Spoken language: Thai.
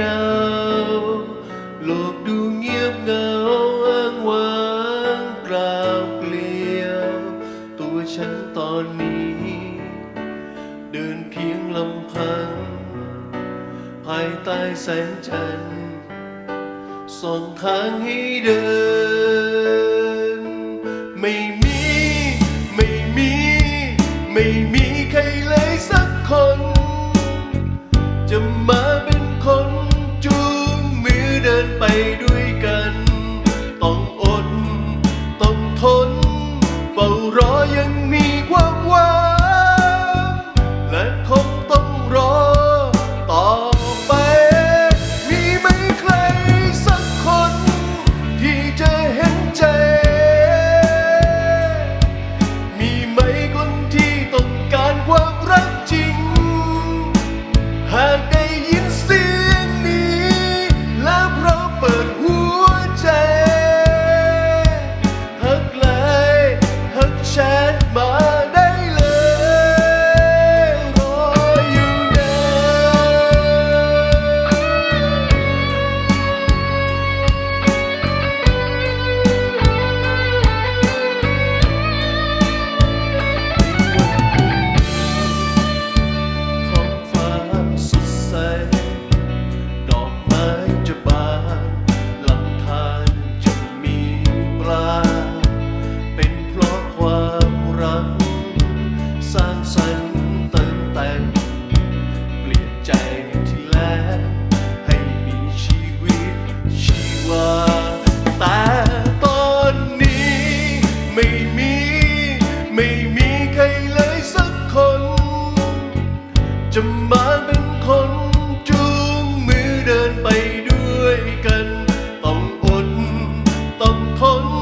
ดาวโลกดูเงียบเงาอ้างว้างเปล่าเปลี่ยว ตัวฉันตอนนี้ เดินเพียงลำพัง ภายใต้แสงจันทร์ส่องทางให้เดิน ไม่มี ไม่มี ไม่มีใครเลยสักคน จะมา ด้วยกัน ต้องอด ต้องทน เฝ้ารอยังมี ไม่มีใครเลยสักคน จะมาเป็นคนจูงมือเดินไปด้วยกัน ต้องอด ต้องทน